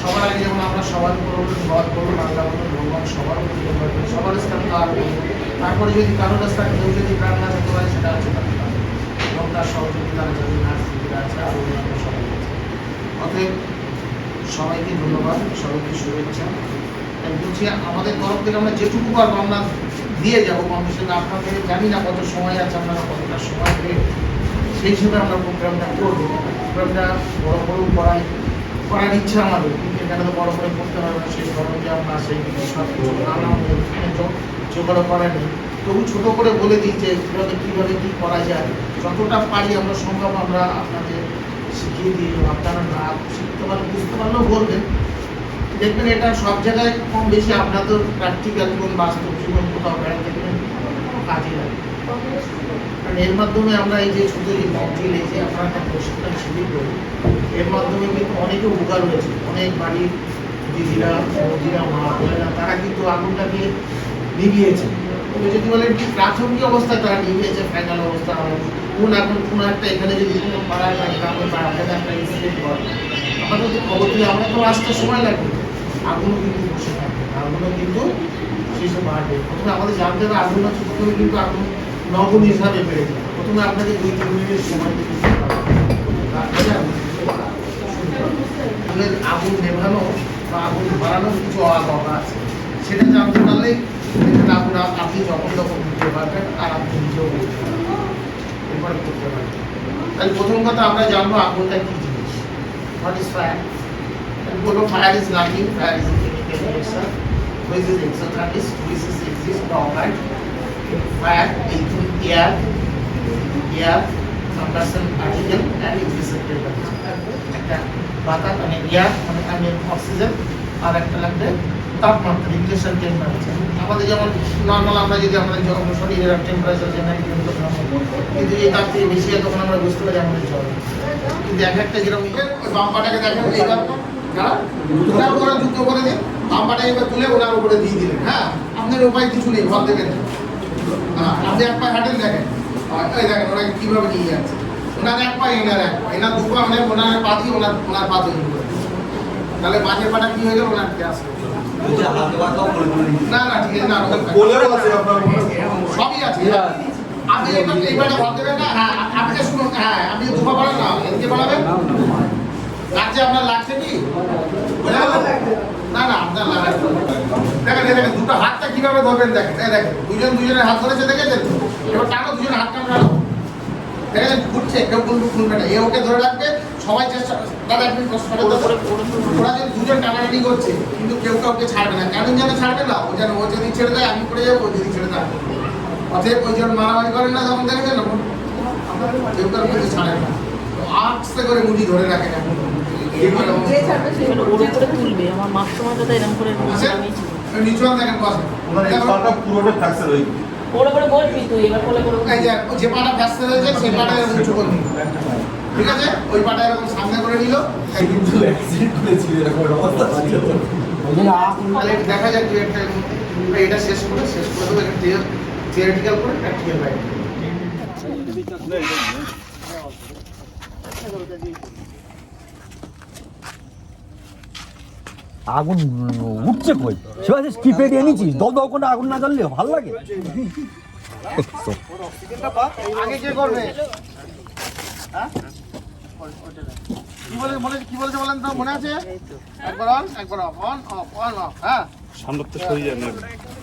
সবার আগে যেমন আমরা সবার ভগবান সবার সবার স্থান তারপরে যদি রাস্তা কেউ যদি প্রাণ না যেতে পারে সেটা হচ্ছে এবং তার সহযোগিতা নার্স আছে সবাই আছে অতএব সবাইকে ধন্যবাদ সবাইকে শুভেচ্ছা বলছি আমাদের তরফ থেকে আমরা যেটুকু পারব আমরা দিয়ে যাব কমিশন আপনাদের জানি না কত সময় আছে আপনারা কতটা সময় পেয়ে সেই হিসেবে আমরা প্রোগ্রামটা করব। প্রোগ্রামটা বড় বড় করাই করার ইচ্ছা আমাদের। কিন্তু এখানে তো বড় করে করতে হবে না, সেই সরঞ্জাম না সেই জোগাড় করা নেই। তবু ছোটো করে বলে দিই যে কীভাবে কীভাবে কী করা যায়। যতটা পারি আমরা সম্ভব আমরা আপনাদের শিখিয়ে দিই, আপনারা না শিখতে পারলে বুঝতে পারলেও বলবেন। দেখবেন এটা সব জায়গায় কম বেশি আপনার তো প্র্যাকটিক্যাল জীবন বাস্তব জীবন কোথাও বেড়াতে গেলে কাজে লাগে। এর মাধ্যমে আমরা এই যে ছোট যে মকডিল এই যে আমরা একটা প্রশিক্ষণ শিবির করি, এর মাধ্যমে কিন্তু অনেকে উপকার হয়েছে। অনেক বাড়ির দিদিরা বৌদিরা মা, বোনেরা, তারা কিন্তু আগুনটাকে নিভিয়েছে। তবে যদি বলেন কি প্রাথমিক অবস্থায় তারা নিভিয়েছে ফাইনাল অবস্থা হয়, কোন এখন কোনো একটা এখানে যদি কোনো পাড়ায় বা গ্রামে বা আপনাদের একটা ইনসিডেন্ট হয় আমাদের তো খবর দিলে আমরা তো আসতে সময় লাগবে। আগুনও কিন্তু বসে থাকবে, আগুনও কিন্তু শেষে বাড়বে। প্রথমে আমাদের জানতে হবে আগুন প্রথমে কিন্তু আগুন নগুণ হিসাবে বেড়ে যায় প্রথমে আপনাকে দুই তিন মিনিট সময় দিতে আগুন নেভানো বা আগুন বাড়ানোর কিছু আবহাওয়া আছে। সেটা জানতে দেখবেন আগুন আপনি যখন তখন দিতে পারবেন আর আপনি নিজেও পারবেন। করতে পারবেন। তাহলে প্রথম কথা আমরা জানব আগুনটা কি জিনিস। হোয়াট ইজ ফায়ার বলব fire is nothing fire is chemical which is exothermic which is exist into particle and it is oxygen আর একটা লাগবে তাপমাত্রা ইকুয়েশন টেম্পারেচার আমাদের যেমন নর্মাল আমরা যদি আমাদের শরীরের টেম্পারেচার জেনারেল কিন্তু এই তার থেকে বেশি তখন আমরা বুঝতে পারি আমাদের কিন্তু এক একটা যেরকম বাম্পাটাকে দেখেন এইবার ওনার যুদ্ধ করে দিন, বাম্পাটা এবার তুলে ওনার উপরে দিয়ে দিলেন হ্যাঁ? আপনার উপায় কিছু নেই, ঘর দেবেন হ্যাঁ, আপনি এক পায়ে হাঁটেন দেখেন। এই দেখেন ওরা কীভাবে নিয়ে যাচ্ছে। ওনার এক পায়ে এনার এক পা এনার দু পা মানে ওনার পা দিয়ে ওনার ওনার পা তৈরি করে। তাহলে বাজের পাটা কি হয়ে গেল? ওনার গ্যাস না না ঠিক আছে না। সবই আছে। আপনি এইবারে ভাব দেবেন না? হ্যাঁ আপনি শুনুন হ্যাঁ আপনি যে দুপা বাড়ান না এদিকে বাড়াবেন লাগছে আপনার লাগছে কি? না না আপনার লাগাচ্ছে দেখেন দেখেন দুটো হাতটা কীভাবে ধরবেন দেখেন এই দেখেন দুজন দুজনের হাত ধরেছে দেখেছেন? এবার টানো দুজন হাত টানো দেখেন ঘুরছে কেউ কিন্তু খুলবে না। এ ওকে ধরে রাখবে সবাই চেষ্টা দাদা। ওরা যে দুজন টানাটানি করছে কিন্তু কেউ কাউকে ছাড়বে না। কেন যেন ছাড়বে না? ও যেন ও যদি ছেড়ে দেয় আমি পড়ে যাব ও যদি ছেড়ে দেয়। অতএব ওই জন্য মারামারি করেন না যখন দেখেছেন তখন কেউ মধ্যে ছাড়ে না। আস্তে করে মুড়ি ধরে রাখেন এখন। তুলবে আমার মার সময় এরকম করে আছে? নামিয়েছিল নিচু হাত দেখেন বসেন ওনার এই পাটা পুরোটা ফ্র্যাকচার হয়ে গেছে। ওর উপরে বলবি তুই এবার কোলে করে এই যে যে পাটা হয়েছে সেই পাটা উঁচু করে ঠিক আছে? ওই পাটা এরকম সামনে করে নিল। কিন্তু এরকম অবস্থা ছিল। তাহলে দেখা যাক যে একটা এটা শেষ করে শেষ করে দেবো। এটা থিওরিটিক্যাল করে প্র্যাকটিক্যাল বাইরে আগুন উঠছে কই? শিবাশি স্কিপে এনেছিস? দল দল করে আগুন না জ্বললে ভালো লাগে। কে হ্যাঁ? মনে কি মনে হ্যাঁ?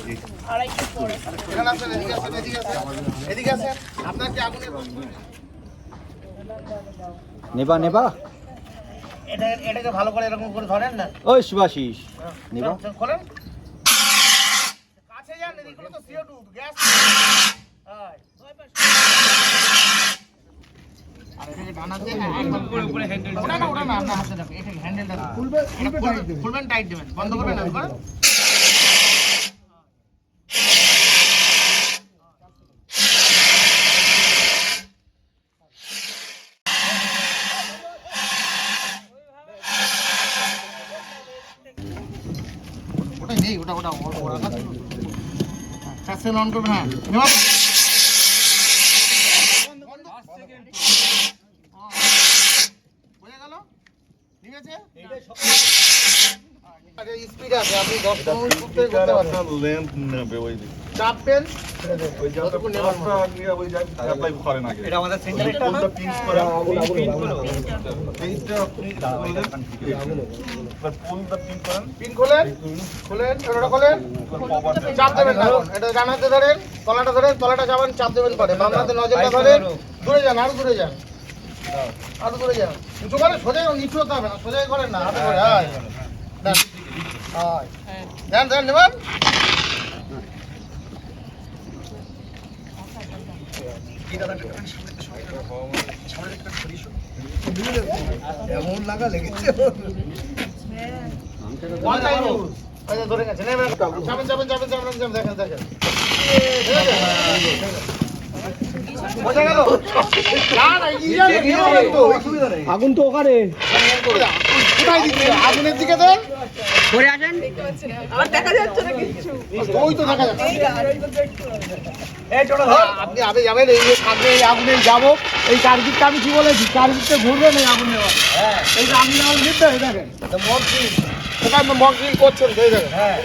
কি। নেবা নেবা। এটা এটাকে ভালো করে এরকম করে ধরেন না? ওই শিবাশিস নেবা। খোলেন। কাছে যান এদিকে তো CO2 গ্যাস হ্যাঁ আর এটাকে টানা দিয়ে একদম উপরে উপরে হ্যান্ডেল ওটা না ওটা না আপনার হাতে রাখুন এটাকে হ্যান্ডেলটা খুলবে খুলবে টাইট দেবেন খুলবেন টাইট দেবেন বন্ধ করবেন করেন ওটা ওটা ওটা অন করবে হ্যাঁ। বোঝা গেল? ঠিক আছে? স্পিড আছে আপনি দশ পনেরো থেকে করতে পারবেন। লেন্থ নেবে ওই চাপবেন এটা আমাদের সেন্টারেরটা না পিন করে পিন করো। এইটা আপনি পিন খোলেন খোলেন চাপ দেবেন না এটা ডান হাতে ধরেন তলাটা ধরেন তলাটা যাবেন চাপ দেবেন পরে। বাম হাতে নজরটা ধরেন দূরে যান আরও দূরে যান। আরও দূরে যান। উঁচু করে সোজা নিচু হতে হবে না সোজাই করেন না হাতে করে দেন। দেন দেন নেবেন One time use. এই যে ধরে গেছে, নেবেন। চাপেন, চাপেন, চাপেন, চাপেন, চাপেন, দেখেন, দেখেন। ঠিক আছে? বোঝা গেল? না, না, নেই, নেই তো, অসুবিধা নেই। আগুন তো ওখানে আগুনের দিকে দেন করে আসেন। আমার দেখা যাচ্ছে না কিছু ওই তো দেখা যাচ্ছে। এই হ্যাঁ, আপনি আগে যাবেন এই সামনে এই আগুনে যাব। এই চারদিকটা আমি কি বলেছি? চারদিকটা ঘুরবেন এই আগুনে? হ্যাঁ এই আগুনে আগুন দিতে দেখেন। মগ গ্রিল সেটা মগ গ্রিল করছেন দেখেন। হ্যাঁ।